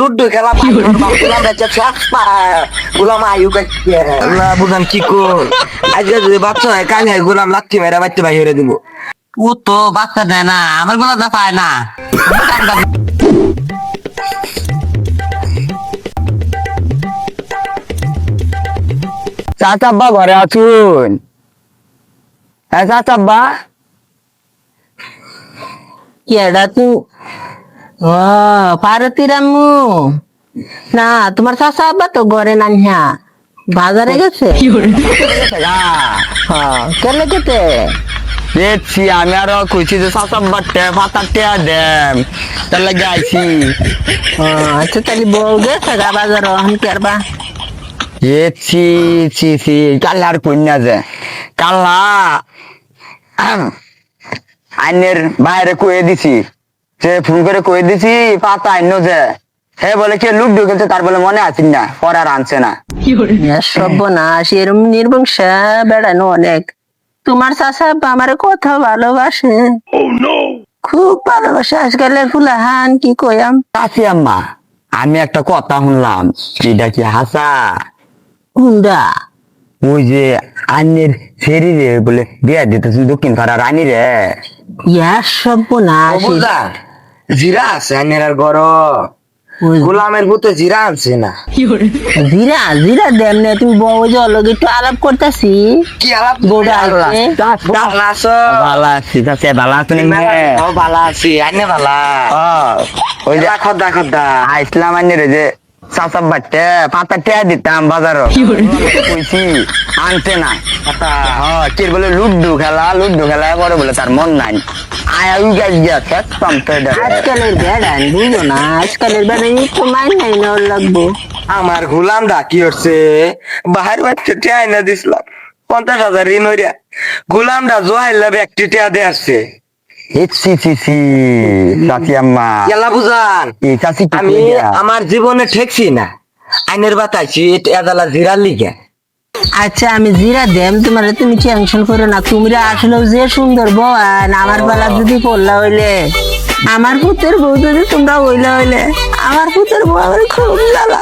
লুড্ডু খেলা গুলাম বেচা চাপা গুলাম আয়ু আল্লাহ বুঝান কি কোন আজকে যদি বাচ্চা হয় কাল হয় গুলাম লাচ্ছি মেরা বাচ্চা বাইরে দিব। ও তো বাচ্চা দেয় না আমারগুলো দা পায় না। চাচাব্বা ঘরে আছুন। হ্যাঁ চাচাব্বা কেডা তু ও পারতি রামু। না তোমার চাষা আব্বা তো ঘরে না বাজারে গেছে? কেলে কেতে দেখছি আমি আরও কইছি যে চাচাব্বা টে পাতা টেয়া দেম আইছি। ও, আচ্ছা তাহলে বউ গেছে গা বাজার হন কেরবা? এ ছি ছি ছি কাল আর কন্যা যে কাল্লা আইনের বাইরে কয়ে দিছি। সে ফোন করে কয়ে দিছি পাতা আইন যে। হে বলে কে লুক ঢুকেছে তার বলে মনে আছেন না পরে আর আনছে না। সর্বনাশ এরম নির্বংশা বেড়ানো অনেক। তোমার চাষা আমার কত ভালোবাসে। খুব ভালোবাসে আজকালের ফুলাহান কি কয়াম চাচি আম্মা আমি একটা কথা শুনলাম এটা কি হাসা? হুন্ডা ওই যে আইনের ফেরি রে বলে বিয়া দিতেছি দক্ষিণ পাড়া রানী রে। ইয়া সর্বনাশ জিরা আছে আইনের ঘর গর। গোলামের ভূতে জিরা আনছে না। জিরা জিরা দেন না তুমি বউ যে অলগ একটু আলাপ করতেছি। কি আলাপ? আছে? ভালো আছো? ভালো আছি তাতে ভালো আছো ও ভালো আছি। আইনে ভালো। ওই যে খদ্দা খদ্দা। আইসলাম আনি যে চাচা বাটে পাতা টেয়া দিতাম বাজারও কইছি আনতে না হ্যাঁ কি বলে লুড্ডু খেলা লুড্ডু খেলা পরে বলে তার মন নাই। আয়া উই গাছ গিয়া খেতাম তো এটা আজকালের বেড়ান বুঝো না আজকালের বেড়ান একটু মাইন নাই না লাগবো। আমার গোলাম দা কি হচ্ছে বাহার বাচ্চা টিয়া আইনা দিছিলাম পঞ্চাশ হাজার ঋণ হইয়া গোলাম দা জোহাইলা ব্যক্তি টিয়া দিয়ে আসছে। আমি আমার জীবনে ঠেকছি না। আইনের বাতাইছি এদালা জিরার লিগে। আচ্ছা আমি জিরা দেম তোমার তুমি টেনশন করো না। তোমরা আসলে যে সুন্দর আমার বেলা যদি পড়লা হইলে। আমার পুতের বউ যদি তোমরা হইলে হইলে আমার পুতের বউ আমার খুব জ্বালা।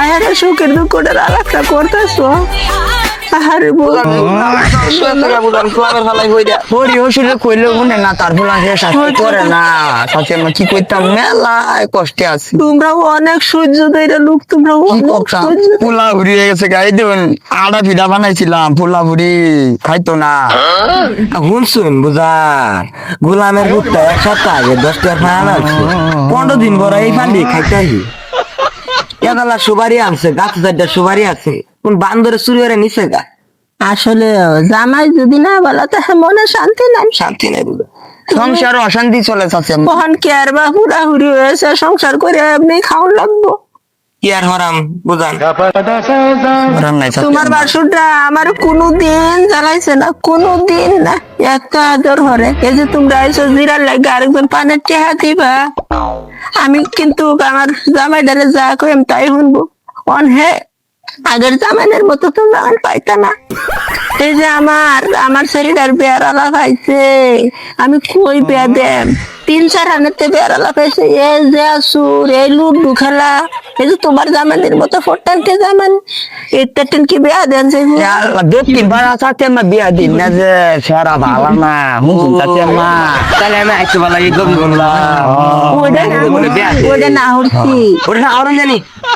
আয়ারে সুখের দুঃখটার আলাপটা করতেছো। মনে না সে শাস্তি করে না? কি কইতাম? মেলায় কষ্টে আছি। তোমরাও অনেক সহ্য দইরা লোক হয়ে গেছে গাই দেবেন আড়া পিঠা বানাইছিলাম পোলা ভুড়ি খাইতো না। শুনছুন বুঝান গোলামের ভুট্টা এক সপ্তাহ আগে দশ টাকা আছে পনেরো দিন বড় এই ফান্ডি খাইতে এদালা সুবারি আনছে গাছ চারটা সুবারি আছে। বান্দরে চুরি করে নিছে গা? আসলে জামাই যদি না বলা তো মনে শান্তি নাই। শান্তি নাই বুঝা। সংসার অশান্তি চলে আম্মা কখন কেয়ার বা হুড়াহুড়ি হয়েছে সংসার করে এমনি খাওয়ান লাগবো? কি আর হরাম বুঝান। তোমার। বাসুরটা আমার কোনো দিন জ্বালাইছে না কোনো দিন না। এত আদর হরে এই যে তোমরা এসো জিরার লাগে আরেকজন পানের টেহা দিবা। আমি কিন্তু আমার জামাইদারে যা কইম তাই শুনব। অন হে। আগের জামাইনের মতো তোমরা আমার পাইতা না এই যে আমার আমার শরীরের বেড়ালা পাইছে আমি কই বেয়া দেম তিন চার হানেতে বেড়ালা পাইছে এই যে আসুর এই লুডু খেলা এই যে তোমার জামানের মতো ফোটানতে জামান টেন কি বেয়া দেন যে দক্ষিণ আম্মা বিয়া দিন না যে সেরা ভালো না তাহলে আমি বলা এই গম ওটা না ওটা না হচ্ছি ওটা না আরও জানি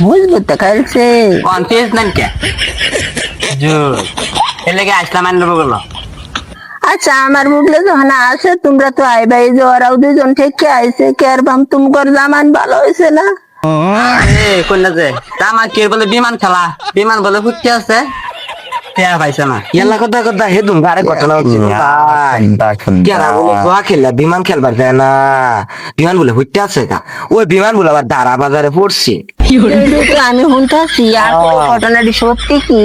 বুঝব তো কালছে কোন পেজ নাম কে জোর আসলাম আচ্ছা আমার বুকলে যখন আছে তোমরা তো আইবা এই যে ওরাও দুজন থেকে আইছে কে আর বাম জামান ভালো হয়েছে না? কন্যা যে আমার কে বলে বিমান খেলা? বিমান বলে ফুটতে আছে। পেয়া পাইছে না। ইয়াল্লা কথা কথা হে তুমি আরে ঘটনা হচ্ছে। কেরা বলে গোয়া খেললা বিমান খেলবার যায় না। বিমান বলে ফুটতে আছে ওই বিমান বলে আবার দাঁড়া বাজারে পড়ছে। আমি শুনতেছি আর ঘটনাটি সত্যি কি?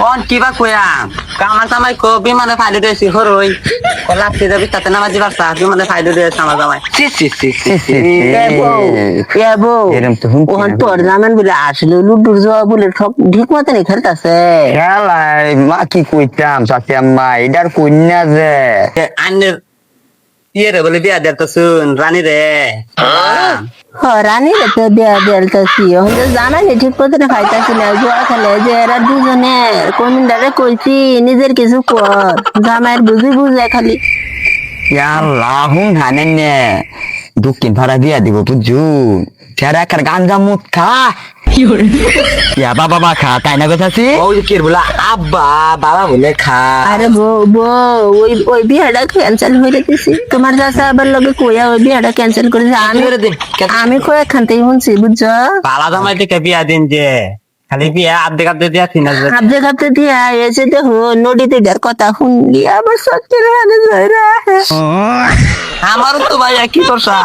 কোন কিবা কয়াম কামা জামাই কো বিমানে ফাইলে দিয়েছি হরই। কলা ফিরে বিস্তাতে নামা দিবার চা বিমানে ফাইলে দিয়েছে আমার জামাই। সি সি সি সি। তোর জামান বলে আসলে লুডুর জবা বলে সব ঠিক মতনই খেলতেছে। খেলাই মা কি কইতাম চাচি আম্মা এটার কন্যা যে। আন্নের ইয়ে রে বলে বিয়া দেয় তো শুন রানী রে। হ রানী রে তো দেয়া দেলতাছি। ওখান জানা নি ঠিক মতন খাইতাছি না জোয়া খেলে যে এরা দুজনে কমিন্ডারে কইছি নিজের কিছু কর। জামাইয়ের বুঝি বুঝে খালি। আল্লাহ হুন হানেন নে। দক্ষিণ ভাড়া দিয়া দিব বুঝুন তেরা একার গাঞ্জা মুখ খা। ইয়া বাবা খা তাই না কথাছি ওই কি বলা আব্বা বাবা বলে খা। আরে বউ বউ ওই ওই বিয়াটা ক্যান্সেল হয়ে দিছি। তোমার চাষা আবার লগে কইয়া ওই বিয়াটা ক্যান্সেল আমি করে দিন আমি কয়েকখান থেকে শুনছি বুঝছ? পালা জামাই থেকে বিয়া দিন যে। খালি বিয়া আর্ধেক আর্ধেক দিয়া তিন হাজার কাঁপতে কাঁপতে দিয়া এসে দেখো নদীতে কথা শুনলি আবার হানে জয়রা আমারও তো ভাই একই দশা।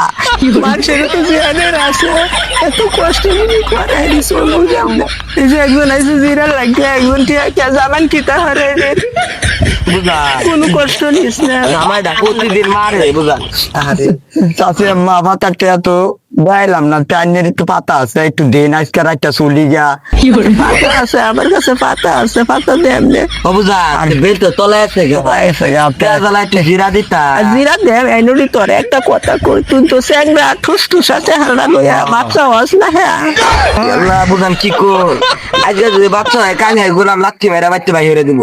মানুষের তো জিয়ানের আছে এত কষ্ট নিয়ে করে চল বুঝাম না একজন আছে জিরা লাগে একজন টিয়া কে জামান কিতা হরে রে। বুঝা। কোনো কষ্ট নিস না। আমার প্রতিদিন মারে বুঝা। আরে চাষি আম্মা পাতা তো বাইলাম না টাইনের একটু পাতা আছে একটু দেন আজকে রাতটা চলি গা পাতা আছে আমার কাছে পাতা আছে পাতা দে এমনি। ও বুঝা বেল তো তলে আছে গে। একটু জিরা দিতা? জিরা দে এই নদী তোর একটা কথা কই তুই তো স্যাংরা ঠুস ঠুস আছে হালনা লইয়া বাচ্চা হস না হ্যাঁ? আল্লাহ বুঝান কি কর আজকে যদি বাচ্চা হয় কান হয় গোলাম লাত্তি মেরা বাচ্চা বাইরে দিব।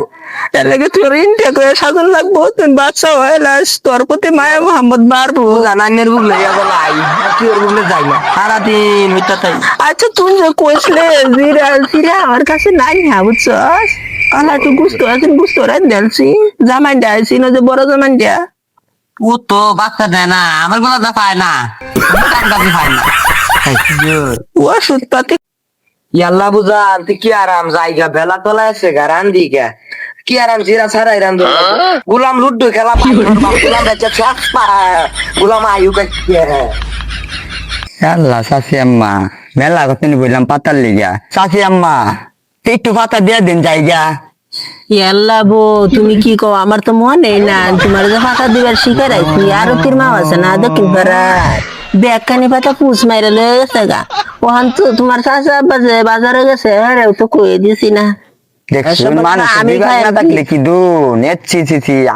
এর লাগে তোর ইনটে করে সাধন লাগবো তুই বাচ্চা হয় লাস তোর প্রতি মায়া মোহাম্মদ বাড়বো। বুঝা নান্নের বুকলে ইয়া বলা কি ওর বুকলে যাই না। সারাদিন হইতা তাই আচ্ছা তুই যে কইসলে জিরা জিরা আমার কাছে নাই হ্যাঁ বুঝছস? আলা তুই গুস্তো আছে গুস্তো রাত দেলছি। জামাই ডাইছি না যে বড় জামাই দিয়া। ও তো বাচ্চা দেয় না আমার গোলা পায় না কাম পায় না। ও পাতি ইয়াল্লা বুঝান তুই কি আরাম? জায়গা বেলা তোলা আছে গা রান্দি গা কি আরাম? জিরা ছাড়াই রান্ধ। গুলাম লুড্ডু খেলা গুলাম বেচা চাপ গুলাম আয়ু কাছে আল্লাহ আম্মা মেলা কথা বললাম পাতার লিগা। চাষি আম্মা একটু পাতা দিয়ে দিন জায়গা। ইয়াল্লা বো তুমি কি কও? আমার তো মনে না তোমার যে ফাঁকা দিবার শিকার আইছি আরও তির মাও আছে না দক্ষিণ পাড়া ব্যাগখানি পাতা পুষ মাইরে লয়ে গেছে গা। ওখান তো তোমার চাচা বাজে বাজারে গেছে আরে তো কয়ে দিছি না।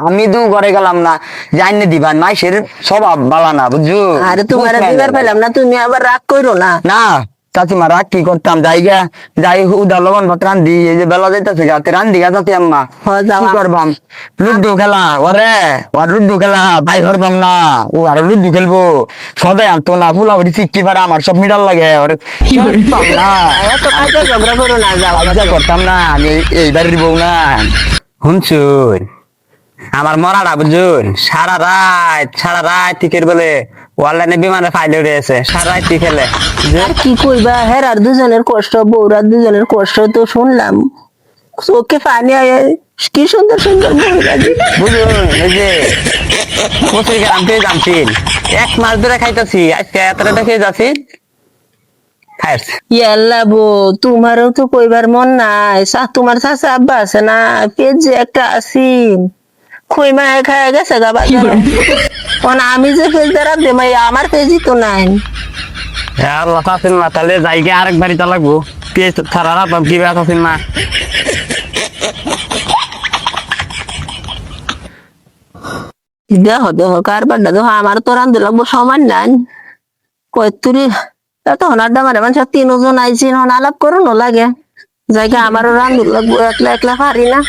আমি তো দু? ঘরে গেলাম না। জানি দিবান মাইসের স্বভাব বালা না বুঝছ? আরে তোমার দিবার পাইলাম না তুমি আবার রাগ করো না। না। চাচিমা রাগ কি করতাম জায়গা যাই উদা লবণ ভাত রান্ধি এই যে বেলা যাইতেছে গাতে রান্ধি গা চাচি আম্মা। হ যাও কি করবাম? লুডু খেলা ওরে ওর লুডু খেলা ভাই করবাম না। ও আর লুডু খেলব। সদাই আনতো না ফুলা উঠি চিকি পারা আমার সব মিডাল লাগে ওর। না। এত কাজে ঝগড়া করো না লজ্জা করতাম না আমি এইবার দিব না। শুনছুন আমার মরাটা বুঝুন সারা রাত সারা রাত টিকের বলে অনলাইনে বিমানে ফাইলে রয়েছে সারা রাত খেলে? আর কি কইবা হ্যাঁ আর দুজনের কষ্ট বউরার দুজনের কষ্ট তো শুনলাম। চোখে পানি আয় কি সুন্দর সুন্দর বুঝুন এই যে পঁচিশ গ্রাম পেয়ে যাচ্ছিল এক মাস ধরে খাইতেছি আজকে এতটা খেয়ে যাচ্ছি। ইয়াল্লা বো তোমারও তো কইবার মন নাই। তোমার চাচা আব্বা আছে না? পেজ যে একটা আসিন খুই মা খায় গেছে গা বাজারে। কোন আমি যে পেজ দ্বারা দেমাই আমার পেজই তো নাই। আল্লাহ চাচ্ছিল না তাহলে? যাইকে আরেক বাড়ি চালাবো পেঁয়াজ ছাড়া রাখলাম কি ব্যথা না? দেহ দেহ কারবার দেহ আমার তো রান্ধে লাগবো সমান নাই। কয় তুরি? এত হনার মানে মানুষ তিনজন আইছি হন আলাপ করো ন লাগে। জায়গা আমারও রান্ধু লাগবো একলা একলা পারি না।